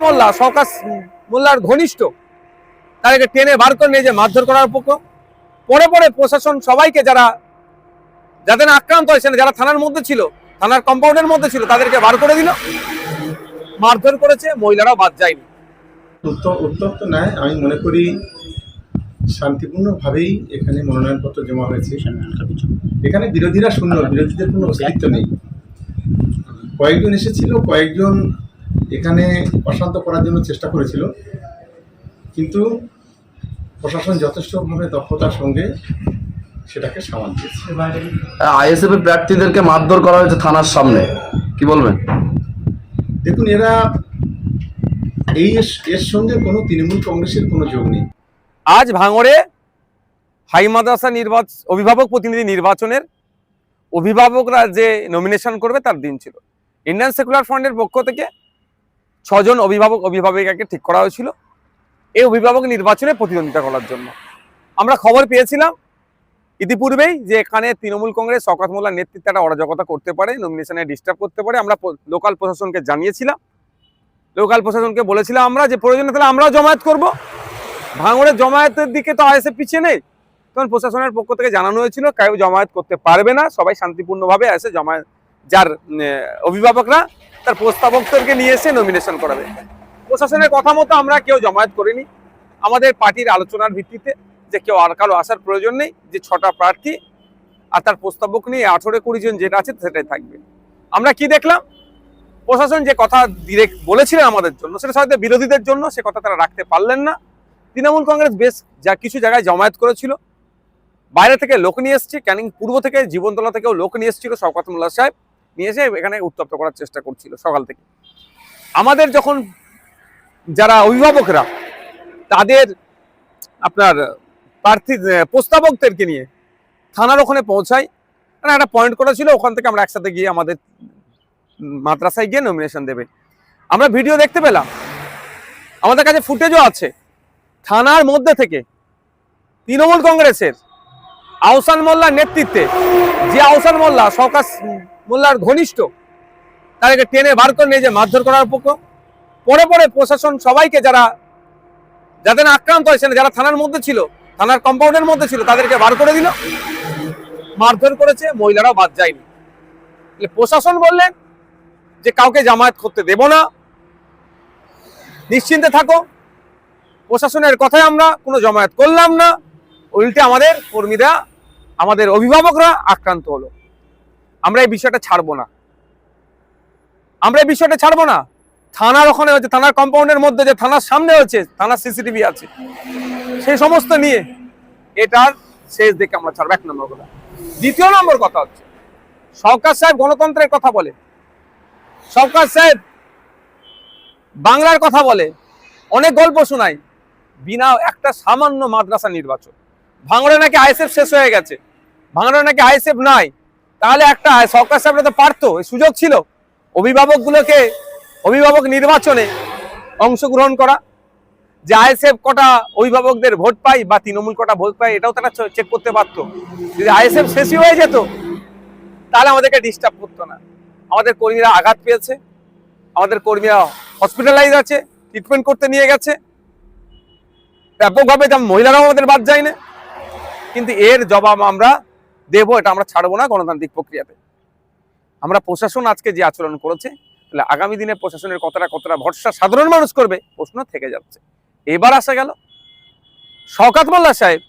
মোল্লা শওকাত মোল্লার ঘনিষ্ঠ, তাদেরকে টেনে বার করে নিয়ে যে মারধর করার পক্ষ পরে পরে প্রশাসন সবাইকে যারা, যাদের আক্রান্ত হয়েছে, যারা থানার মধ্যে ছিল, থানার কম্পাউন্ডের মধ্যে ছিল, তাদেরকে বার করে দিল। মারধর করেছে, মহিলারাও বাদ যায়নি। উত্তর উত্তর তো নয় আমি মনে করি শান্তিপূর্ণভাবেই এখানে মনোনয়নপত্র জমা হয়েছে। এখানে বিরোধীরা শূন্য, বিরোধীদের কোনো অস্তিত্ব নেই। কয়েকজন এসেছিল, কয়েকজন এখানে অশান্ত করার জন্য চেষ্টা করেছিল। কিন্তু প্রশাসন যথেষ্টভাবে দক্ষতার সঙ্গে সেটাকে সামাল দিয়েছে। আইএসএফ এর প্রার্থীদেরকে মারধর করা হয়েছে থানার সামনে। কি বলবেন? দেখুন এরা এই এর সঙ্গে কোনো তৃণমূল কংগ্রেসের কোনো যোগ নেই। আজ ভাঙড়ে হাই মাদ্রাসা নির্বাচন অভিভাবক প্রতিনিধি নির্বাচনের অভিভাবকরা যে নমিনেশন করবে তার দিন ছিল। ইন্ডিয়ান সেকুলার ফান্ডের পক্ষ থেকে ছজন অভিভাবক অভিভাবিকাকে ঠিক করা হয়েছিল। এই অভিভাবক নির্বাচনে প্রতিদ্বন্দ্বিতা করার জন্য। আমরা খবর পেয়েছিলাম ইতিপূর্বেই যে এখানে তৃণমূল কংগ্রেস, শওকত মোল্লার নেতৃত্বে একটা অরাজকতা করতে পারে নমিনেশনে ডিস্টার্ব করতে পারে। আমরা লোকাল প্রশাসনকে জানিয়েছিলাম। লোকাল প্রশাসনকে বলেছিলাম আমরা যে, প্রয়োজনে তাহলে আমরাও জমায়েত করব। ভাঙড়ের জমায়েতের দিকে তো আইএসএফ পিছিয়ে নেই। তখন প্রশাসনের পক্ষ থেকে জানানো হয়েছিল, কেউ জমায়েত করতে পারবে না। সবাই শান্তিপূর্ণভাবে এসে জমায়েত যার অভিভাবকরা তার প্রস্তাবকদেরকে নিয়ে এসে নমিনেশন করাবে। প্রশাসনের কথা মতো আমরা কেউ জমায়েত করিনি। আমাদের পার্টির আলোচনার ভিত্তিতে যে কেউ আর কারও আসার প্রয়োজন নেই, যে ছটা প্রার্থী আর তার প্রস্তাবক নিয়ে আঠেরো কুড়ি জন যেটা আছে সেটাই থাকবে। আমরা কি দেখলাম? প্রশাসন যে কথা ডিরেক্ট বলেছিলেন আমাদের জন্য, সেটা হয়তো বিরোধীদের জন্য, সে কথা তারা রাখতে পারলেন না। তৃণমূল কংগ্রেস বেশ যা কিছু জায়গায় জমায়েত করেছিল। বাইরে থেকে লোক নিয়ে এসছে, ক্যানিং পূর্ব থেকে, জীবনতলা থেকেও লোক নিয়ে এসেছিল শওকত মোল্লা সাহেব। নিয়ে এসে এখানে উত্তপ্ত করার চেষ্টা করছিল সকাল থেকে। আমাদের যখন যারা অভিভাবকরা, তাদের আপনার প্রার্থী প্রস্তাবকদেরকে নিয়ে থানার ওখানে পৌঁছাই। মানে একটা পয়েন্ট করা ছিল, ওখান থেকে আমরা একসাথে গিয়ে আমাদের মাদ্রাসায় গিয়ে নমিনেশন দেবে। আমরা ভিডিও দেখতে পেলাম। আমাদের কাছে ফুটেজও আছে। থানার মধ্যে থেকে তৃণমূল কংগ্রেসের আহসান মোল্লার নেতৃত্বে, যে আহসান মোল্লা শওকাত মোল্লার ঘনিষ্ঠ, তাদেরকে টেনে বার করে নিয়ে যে মারধর করার পক্ষ, পরে পরে প্রশাসন সবাইকে যারা, যাদের আক্রান্ত হয়েছে, যারা থানার মধ্যে ছিল, থানার কম্পাউন্ডের মধ্যে ছিল, তাদেরকে বার করে দিল। মারধর করেছে, মহিলারাও বাদ যায়নি। প্রশাসন বললেন যে কাউকে জামায়াত করতে দেব না। নিশ্চিন্তে থাকো। প্রশাসনের কথায় আমরা কোনো জমায়েত করলাম না। উল্টে আমাদের কর্মীরা, আমাদের অভিভাবকরা আক্রান্ত হলো। আমরা এই বিষয়টা ছাড়বো না। আমরা এই বিষয়টা ছাড়বো না। থানার ওখানে হচ্ছে, থানার কম্পাউন্ডের মধ্যে যে থানার সামনে হচ্ছে, থানার সিসিটিভি আছে। সেই সমস্ত নিয়ে এটার শেষ দেখে আমরা ছাড়বো। এক নম্বর কথা। দ্বিতীয় নম্বর কথা হচ্ছে, সরকার সাহেব গণতন্ত্রের কথা বলে। সরকার সাহেব বাংলার কথা বলে। অনেক গল্প শোনায়। বিনা একটা সামান্য মাদ্রাসা নির্বাচন ভাঙড়ে নাকি আইএসএফ শেষ হয়ে গেছে। ভাঙড়ে নাকি আইএসএফ নাই। তাহলে একটা সরকার সাহেবরা তো পারতো সুযোগ ছিল। অভিভাবকগুলোকে, অভিভাবক নির্বাচনে অংশগ্রহণ করা, যে আইএসএফ কটা অভিভাবকদের ভোট পাই বা তৃণমূল কটা ভোট পাই এটাও তারা চেক করতে পারতো। যদি আইএসএফ শেষই হয়ে যেত, তাহলে আমাদেরকে ডিস্টার্ব করতো না। আমাদের কর্মীরা আঘাত পেয়েছে। আমাদের কর্মীরা হসপিটালাইজ আছে ট্রিটমেন্ট করতে নিয়ে গেছে। ব্যাপকভাবে মহিলারাও আমাদের বাদ যায় না। কিন্তু এর জবাব আমরা দেবো, এটা আমরা ছাড়বো না গণতান্ত্রিক প্রক্রিয়াতে। আমরা প্রশাসন আজকে যে আচরণ করেছে, তাহলে আগামী দিনে প্রশাসনের কতটা কতটা ভরসা সাধারণ মানুষ করবে, প্রশ্ন থেকে যাচ্ছে। এবার আসা গেল, শওকাত মোল্লা সাহেব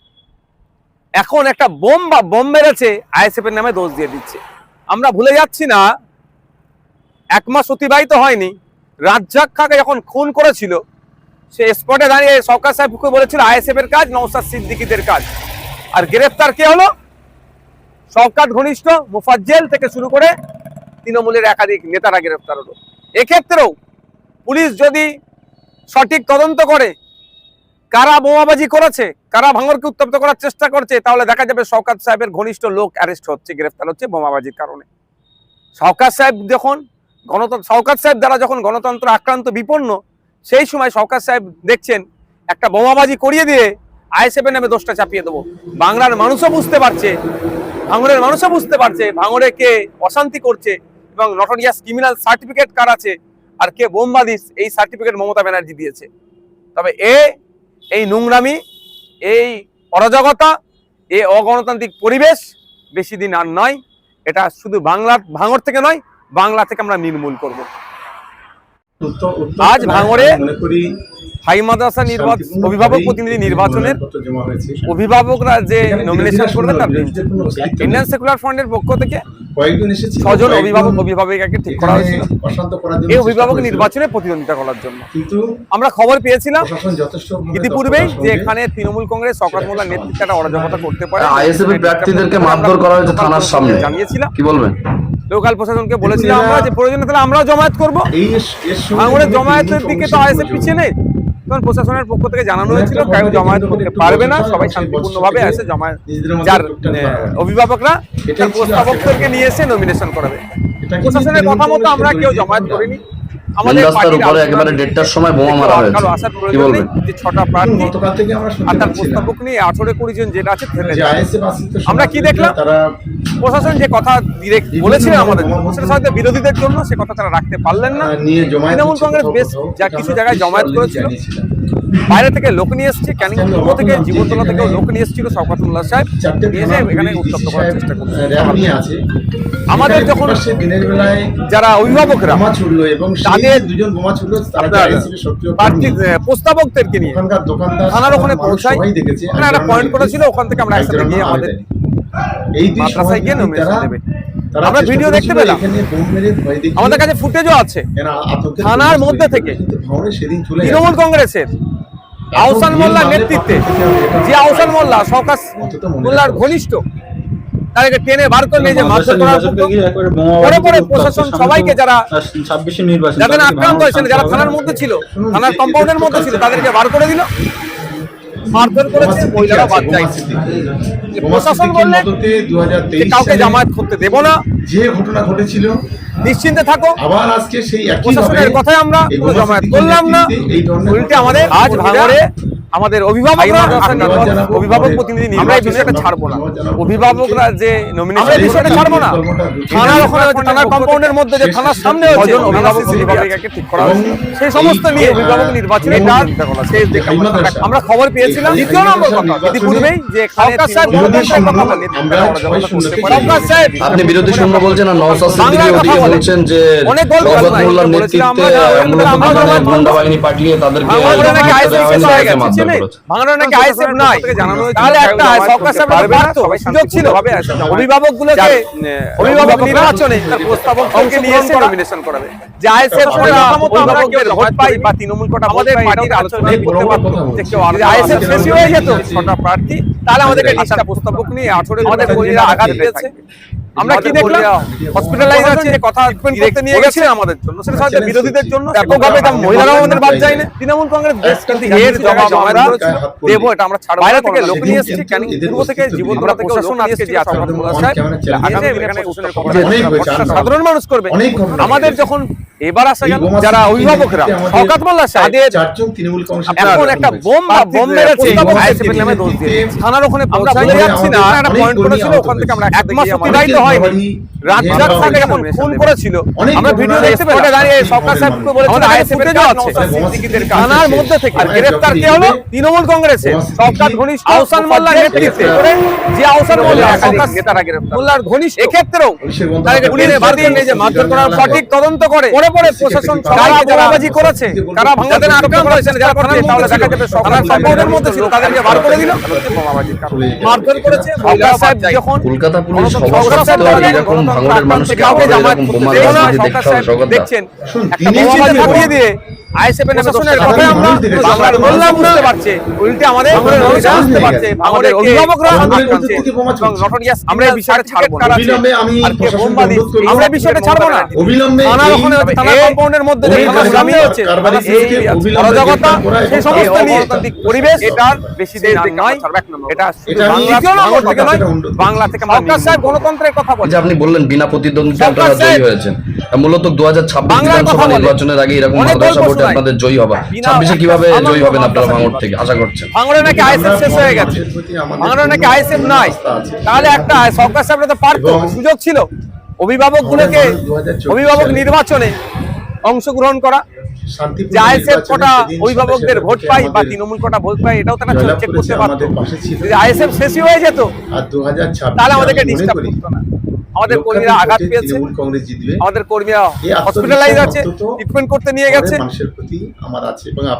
এখন একটা বোম বা বোম মেরেছে আইএসএফ এর নামে দোষ দিয়ে দিচ্ছে। আমরা ভুলে যাচ্ছি না, এক মাস অতিবাহিত হয়নি রাজ্জাক খাকে যখন খুন করেছিল, সে স্পটে দাঁড়িয়ে সরকার সাহেবকে বলেছিল আইএসএফ এর কাজ নৌসাদ সিদ্দিকিদের কাজ। আর গ্রেফতার কে হলো? সরকার ঘনিষ্ঠ মুফাজ্জেল থেকে শুরু করে তৃণমূলের একাধিক নেতারা গ্রেফতার হলো। এক্ষেত্রেও পুলিশ যদি সঠিক তদন্ত করে, কারা বোমাবাজি করেছে, কারা ভাঙরকে উত্তপ্ত করার চেষ্টা করছে, তাহলে দেখা যাবে শওকাত সাহেবের ঘনিষ্ঠ লোক অ্যারেস্ট হচ্ছে, গ্রেফতার হচ্ছে বোমাবাজির কারণে। শওকাত সাহেব যখন গণতন্ত্র শওকাত সাহেব দ্বারা যখন গণতন্ত্র আক্রান্ত বিপন্ন, সেই সময় শওকাত সাহেব দেখছেন, একটা বোমাবাজি করিয়ে দিয়ে আইএসএফ এর নামে দোষটা চাপিয়ে দেবো। বাংলার মানুষও বুঝতে পারছে, ভাঙড়ের মানুষও বুঝতে পারছে ভাঙড়ে কে অশান্তি করছে এবং নটোরিয়াস ক্রিমিনাল সার্টিফিকেট কার আছে আর কে বোমবাদিস এই সার্টিফিকেট মমতা ব্যানার্জি দিয়েছে। তবে এ, এই নোংরামি, এই অরাজকতা, এ অগণতান্ত্রিক পরিবেশ বেশি দিন আর নয়, এটা শুধু বাংলার ভাঙর থেকে নয়, বাংলা থেকে আমরা নির্মূল করব। আজ ভাঙড়ে হাই মাদ্রাসা নির্বাচন অভিভাবক প্রতিনিধি নির্বাচনের মনোনয়নপত্র জমা হয়েছে। অভিভাবকরা যে নমিনেশন করবে তার। ইন্ডিয়ান সেকুলার ফ্রন্টের পক্ষ থেকে ছজন অভিভাবক অভিভাবিকাকে ঠিক করা হয়েছিল। এই অভিভাবক নির্বাচনে প্রতিদ্বন্দ্বিতা করার জন্য। কিন্তু আমরা খবর পেয়েছিলাম ইতিপূর্বেই যে এখানে তৃণমূল কংগ্রেস শওকত মোল্লার নেতৃত্বে একটা অরাজকতা করতে পারে। আইএসএফ প্রার্থীদেরকে মারধর করা হয়েছে থানার সামনে। জানিয়েছিলাম। কি বলবেন? লোকাল প্রশাসনকে বলেছিলাম আমরা যে প্রয়োজনে তাহলে আমরাও জমায়েত করব। ভাঙড়ের জমায়েতের দিকে তো আইএসএফ পিছিয়ে নেই। তখন প্রশাসনের পক্ষ থেকে জানানো হয়েছিল কেউ জমায়েত করতে পারবে না। সবাই শান্তিপূর্ণভাবে এসে জমায়েত। যার। অভিভাবকরা প্রস্তাবকদেরকে নিয়ে এসে নমিনেশন করাবে। প্রশাসনের কথা মতো আমরা কেউ জমায়েত করিনি। রাস্তার উপরে একেবারে দেড়টার সময় বোমা মারা হয়েছে। কি বলবেন যে ছটা প্রার্থী গতকাল থেকে আমরা আর তার প্রস্তাবক নিয়ে আঠারো কুড়ি জন যেটা আছে থেমে আমরা কি দেখলাম? প্রশাসন যে কথা ডিরেক্ট আমাদের মতামত- সেটা হয়তো বিরোধীদের জন্য সে কথা তারা রাখতে পারলেন না। জমায়েত তৃণমূল কংগ্রেস বেশ যা কিছু জায়গায় জমায়েত করেছিল। বাইরে থেকে লোক নিয়ে এসছে ক্যানিং পূর্ব থেকে জীবনতলা থেকে লোক নিয়ে এসেছিল শওকতুল্লাহ সাহেব। চারটে নিয়ে এসে এখানে উত্তপ্ত করার চেষ্টা করছে। আমাদের যখন প্রকাশ্যে দিনের বেলায় যারা অভিভাবকরা এবং সেই দুজন বোমা ছুড়লো তারা যে আপনার আইএসএফ এর সক্রিয় প্রার্থী কর্মী। আহ, প্রস্তাবকদেরকে নিয়ে। দোকানদার থানার ওখানে পৌঁছাই ওখানে একটা পয়েন্ট করেছিল ওখান থেকে আমরা একসাথে গিয়ে আমাদের এই মাদ্রাসায় গিয়ে সহযোগী দেবে। আমরা ভিডিও দেখতে পেলাম। আমাদের কাছে ফুটেজও আছে। থানার মধ্যে থেকে তৃণমূল কংগ্রেসের আহসান মোল্লার নেতৃত্বে যে আহসান মোল্লা সরকার মোল্লার ঘনিষ্ঠ তাদেরকে টেনে বার করে নিয়ে যে মারধর করার প্রশাসন সবাইকে যারা যাদের আক্রান্ত হয়েছিল যারা থানার মধ্যে ছিল থানার কম্পাউন্ডের মধ্যে ছিল তাদেরকে বার করে দিল। মারধর করেছে মহিলারা বাদ যায়নি প্রশাসন বললে কাউকে জামায়াত করতে দেব না। যে ঘটনা ঘটেছিল নিশ্চিন্তে থাকো। আবার আজকে সেই একই প্রশাসনের ভাবে কথায় আমরা জমায়েত করলাম না। উল্টে আমাদের আজ ভাঙড়ে আমাদের অভিভাবকরা অভিভাবক প্রতিনিধি আমরা এই বিষয়টা ছাড়বো না। অভিভাবকরা যে নমিনেশন বিষয়টা ছাড়বো না। থানার ওখানে থানার কম্পাউন্ডের মধ্যে যে থানার সামনে হচ্ছে অভিভাবক অভিভাবক অভিভাবিকাকে ঠিক করা হয়েছে সেই সমস্ত নিয়ে অভিভাবক নির্বাচনে তার শেষ দিকে হাই আমরা- খবর পেয়েছিলাম। দ্বিতীয় নম্বর কথা ইতিপূর্বেই যে আপনি বিরোধী শূন্য বলছেন আর নওসাদ সিদ্দিকী ওদিকে বলছেন যে অনেক গল্প শওকত শোনায়, মোল্লার বলেছিলাম নেতৃত্বে মূলত আমরা ওখানে জমায়েত গুন্ডা বাহিনী পাঠিয়ে তাদেরকে ভাঙড়ে নাকি দেওয়া আইএসএফ নাকি নাই? তাহলে একটা সরকার সাহেব পারতো, সুযোগ ছিল। অভিভাবক গুলোকে অভিভাবক নির্বাচনে তার প্রস্তাবককে নিয়ে এসে নমিনেশন করাবে। যে আইএসএফ অভিভাবকদের ভোট পাই বা তৃণমূল কোটা আমাদের পার্টির আলোচনা করতে পারতো যে কেউ আইএসএফ শেষ হয়ে যেত ছটা প্রার্থী তাহলে আমাদেরকে লিস্টটা প্রস্তাবক নিয়ে আঠেরো আমাদের আঘাত পেয়েছে। আমরা কি দেখলাম? হসপিটালাইজ আছে কথা করতে নিয়ে গেছে। আমাদের জন্য সেটা হয়তো বিরোধীদের জন্য ব্যাপকভাবে তার মহিলারাও আমাদের বাদ যায় না। তৃণমূল কংগ্রেস বেশ কিন্তু এর জবাব আমরা দেবো এটা আমরা ছাড়বো বাইরে থেকে লোক নিয়ে এসেছি কেন পূর্ব থেকে জীবনতলা থেকে প্রশাসন আজকে যে আছে ভরসা আর সাধারণ মানুষ করবে। আমাদের যখন এবার আসা গেল যারা অভিভাবকরা সকাত শওকত মোল্লা সাহেব। চারজন তৃণমূল কংগ্রেস এখন একটা বোম বা বোম মেরেছে এই বোমা আইএসএফ এর নামে দোষ দিয়ে। থানার ওখানে পৌঁছাতে যাচ্ছি না একটা পয়েন্ট করেছিল ওখান থেকে আমরা এক মাস অতিবাহিত হয়নি। বাড়ি রাত ভেঙে রাত হয়েছে। যখন খুন করেছিল আমরা ভিডিও দেখতে পেলাম দাঁড়িয়ে সরকার সাহেব বলেছিল আইএসএফ এর কাজ আছে। সিদ্দিকীদের বোমা থানার মধ্যে থেকে। আর গ্রেফতার কে হলো? তৃণমূল কংগ্রেসের সরকার ঘনিষ্ঠ আহসান মোল্লার নেতৃত্বে। যে আহসান মোল্লা সরকার মোল্লার ঘনিষ্ঠ। এক্ষেত্রেও তাদেরকে পুলিশ বার নিয়ে যে মারধর করার সঠিক তদন্ত করে পরে পরে প্রশাসন যারা বোমাবাজি করেছে। তারা যাদের আক্রান্ত হয়েছেন যারা থানার তাহলে দেখা যাবে সরকার কম্পাউন্ডের মধ্যে ছিল তাদেরকে বার করে দিল। মারধর করেছে সরকার সাহেব যখন কলকাতা পুলিশ সরকার সাহেব এরকম ভাঙড়ের মানুষকে আবার এরকম বোমা দেখছেন। একটা বোমা দিয়ে আইএসএফ প্রশাসনের সাধারণ আমরা বাংলার মোল্লা বুঝতে পারছে। উল্টে আমাদের বুঝতে বুঝতে পারছে। আমাদের অভিভাবকরা ভাঙড়ের আক্রান্ত মধ্যে থেকে বোমা এবং চলছে। নটোরিয়াস আমরা এই বিষয়টা ছাড়বো না। অবিলম্বে আমি আর কে প্রশাসনকে বোমবাজি অনুরোধ করব, আমরা এই বিষয়টা ছাড়বো না। অবিলম্বে থানার এই ওখানে হচ্ছে থানার এ- কম্পাউন্ডের মধ্যে যে অভিযোগ থানার সামনে কারবারি- হচ্ছে কারবারি এই শেষকে অবিলম্বে অরাজকতা সেই সমস্ত নিয়ে পরিবেশ এটার বেশি দিন নয় এটা শুধু এটা আমি বাংলা থেকে নয় বাংলা থেকে সরকার সাহেব গণতন্ত্রের কথা বলছে আপনি বললেন বিনা প্রতিদ্বন্দ্বিতা সরকার আপনারা জয়ী হয়েছেন। মূলত দু হাজার ছাব্বিশ বিধানসভা। নির্বাচনের আগে এরকম শোনায়। আপনাদের জয়ী হবা। ছাব্বিশে কীভাবে জয়ী হবেন আপনারা ভাঙড় থেকে? আশা করছেন। ভাঙড়ে নাকি আইএসএফ শেষ হয়ে গেছে। ভাঙড়ে নাকি আইএসএফ নাই তাহলে একটা সরকার সাহেব তো পারতো সুযোগ ছিল। অভিভাবক গুলোকে অভিভাবক নির্বাচনে অংশগ্রহণ করা। যে আইএসএফ কটা সেদিন অভিভাবকদের ভোট পাই বা আমাদের তৃণমূল কটা ভোট পাই এটাও তারা জয়লাভ চেক করেছে, করতে পারতো পাশে ছিল। যদি আইএসএফ শেষই হয়ে যেত তাহলে আমাদেরকে ডিস্টার্ব করতো না। আমাদের কর্মীরা আঘাত পেয়েছে। আমাদের কর্মীরা হসপিটালাইজ আছে ট্রিটমেন্ট করতে নিয়ে গেছে।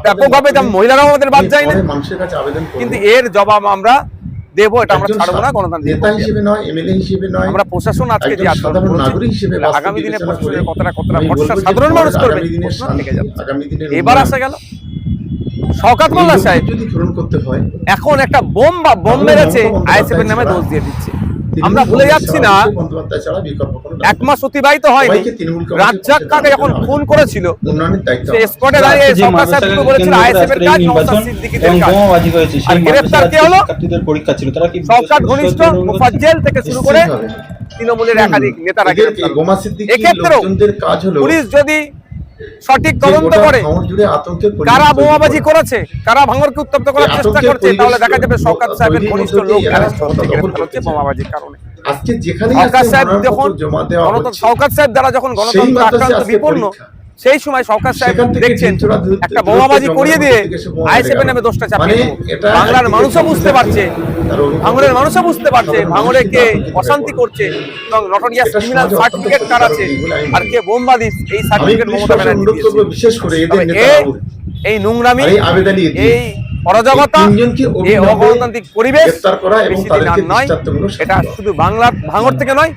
ব্যাপকভাবে মহিলারাও আমাদের বাদ যায় না। মানুষের কাছে আবেদন কিন্তু এর জবাব আমরা দেবো এটা আমরা ছাড়বো না সা- গণতান্ত্রিক নেতা হিসেবে নয় এমএলএ হিসেবে নয় আমরা প্রশাসন আজকে যে সাধারণ নাগরিক হিসেবে আগামী দিনে প্রশাসনের কতটা কতটা ভরসা সাধারণ মানুষ করবে আগামী এবার আসা গেল। শওকাত মোল্লা সাহেব যদি পূরণ করতে হয় এখন একটা বোম বা বোম মেরেছে আইএসএফ এর নামে দোষ দিয়ে দিচ্ছে। আমরা ভুলে যাচ্ছি না। এক মাস অতিবাহিত হয়নি। রাজ্জাক কাকে যখন খুন করেছিল উন্নয়নের দায়িত্ব সে আমাদের। স্পটে দাঁড়িয়ে সরকার সাহেব বলেছিল আইএসএফ এর কাজ এই সিদ্দিকীদের কাজ আর গ্রেফতার কে হলো? পরীক্ষা ছিল। তারা কি শওকাত ঘনিষ্ঠ মুফাজ্জেল থেকে শুরু করে তৃণমূলের একাধিক নেতারা গ্রেফতার এক্ষেত্রেও পুলিশ যদি সঠিক তদন্ত করে কারা বোমাবাজি করেছে কারা ভাঙরকে উত্তপ্ত করার চেষ্টা করছে তাহলে দেখা যাবে সরকার সাহেবের ঘনিষ্ঠ লোক হচ্ছে বোমাবাজির কারণে। আজকে যেখানে সরকার সাহেব যখন গণতন্ত্র সরকার সাহেব দ্বারা যখন গণতন্ত্র আক্রান্ত বিপন্ন। সেই সময় সরকার সাহেব দেখছেন একটা বোমাবাজি করিয়ে দিয়ে থেকে আইএসএফ নামে দোষটা চাপিয়ে মানে বাংলার মানুষও বুঝতে পারছে। ভাঙড়ের মানুষও বুঝতে পারছে ভাঙড়েকে মানুষ অশান্তি করছে এবং নটোরিয়াস এটা ক্রিমিনাল সার্টিফিকেট কার আছে? আর কে বোমবাদী এই সার্টিফিকেট মমতা ব্যানার্জি এই নোংরামি এই অরাজকতা এই অগণতান্ত্রিক পরিবেশ গ্রেফতার করা এবং বেশি দিন আর নয়। এটা শুধু বাংলার ভাঙড় থেকে নয়